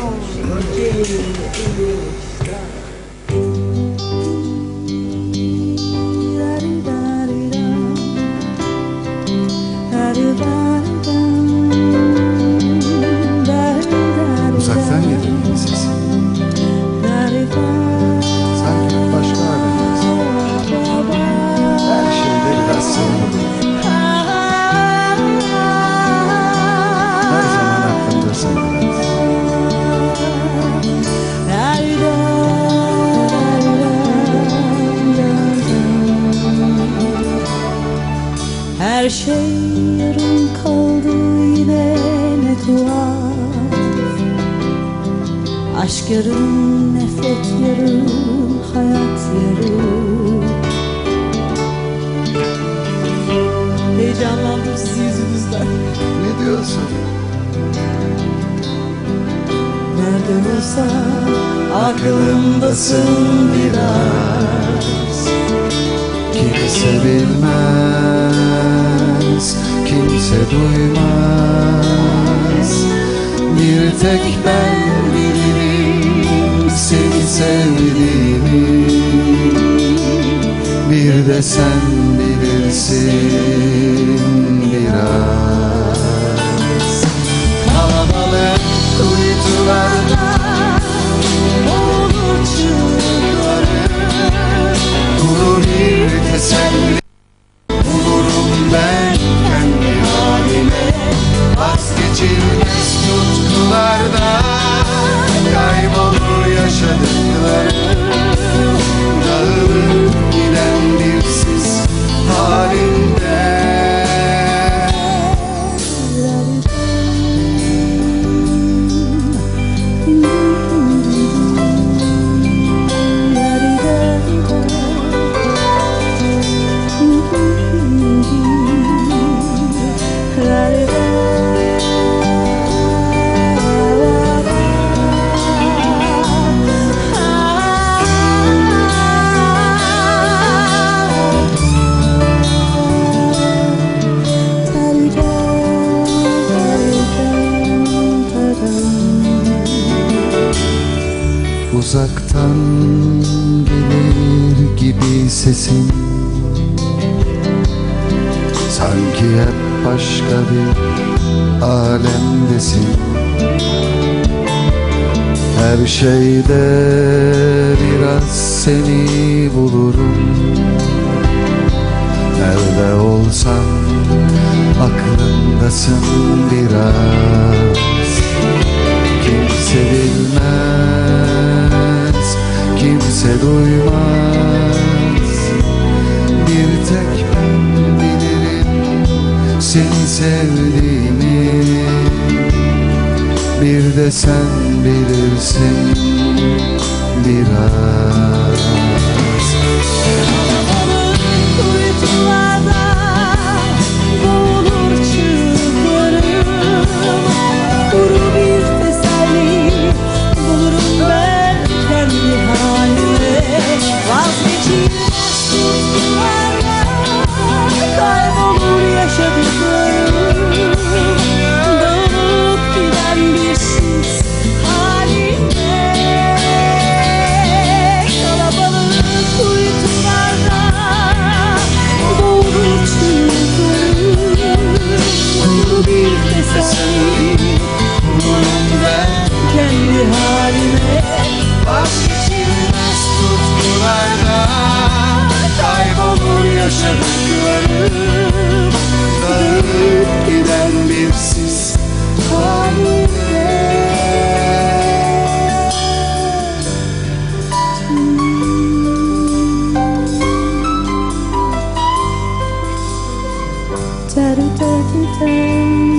Tom, que Her şey yarım kaldı yine ne tuhaf. Aşk yarım, nefret yarım, hayat yarım Heyecanlandım sizin yüzünüzden. Ne diyorsun? Nerede olsa aklımdasın biraz. Kimse bilmez, kimse duymaz. Bir tek ben bilirim seni sevdiğimi. Bir de sen bilirsin yaşadıklarım Dağılıp Uzaktan gelir gibi sesin. Sanki hep başka bir alemdesin. Her şeyde biraz seni bulurum. Nerede olsam aklımdasın biraz seni sevdiğimi Bir de sen bilirsin biraz sen Bunun kendi halime Vazgeçilmez tutkularda Kaybolur yaşadıklarım Dağılıp giden bir siz halime Da da da da